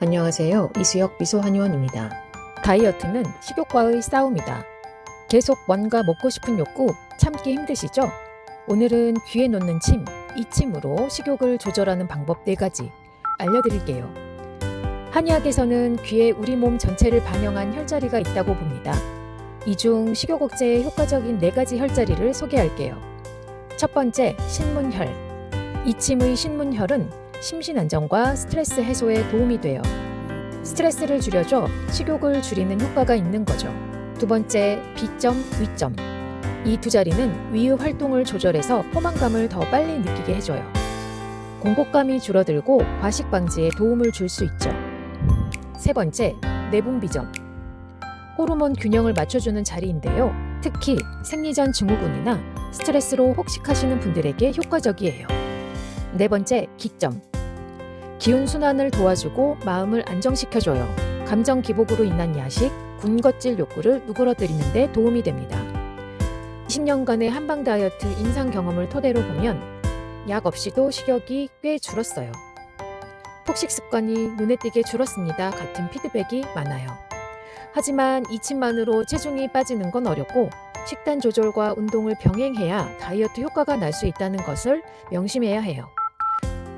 안녕하세요. 이수혁 미소한의원입니다. 다이어트는 식욕과의 싸움이다. 계속 뭔가 먹고 싶은 욕구 참기 힘드시죠? 오늘은 귀에 놓는 침, 이 침으로 식욕을 조절하는 방법 4가지 알려드릴게요. 한의학에서는 귀에 우리 몸 전체를 반영한 혈자리가 있다고 봅니다. 이 중 식욕 억제에 효과적인 4가지 혈자리를 소개할게요. 첫 번째, 신문혈. 이침의 신문혈은 심신 안정과 스트레스 해소에 도움이 돼요. 스트레스를 줄여줘 식욕을 줄이는 효과가 있는 거죠. 두 번째, B점, V점. 이 두 자리는 위의 활동을 조절해서 포만감을 더 빨리 느끼게 해줘요. 공복감이 줄어들고 과식 방지에 도움을 줄 수 있죠. 세 번째, 내분비점. 호르몬 균형을 맞춰주는 자리인데요. 특히 생리전 증후군이나 스트레스로 혹식하시는 분들에게 효과적이에요. 네 번째, 기점. 기운 순환을 도와주고 마음을 안정시켜줘요. 감정 기복으로 인한 야식, 군것질 욕구를 누그러뜨리는 데 도움이 됩니다. 10년간의 한방 다이어트 임상 경험을 토대로 보면 약 없이도 식욕이 꽤 줄었어요. 폭식 습관이 눈에 띄게 줄었습니다. 같은 피드백이 많아요. 하지만 이침만으로 체중이 빠지는 건 어렵고 식단 조절과 운동을 병행해야 다이어트 효과가 날 수 있다는 것을 명심해야 해요.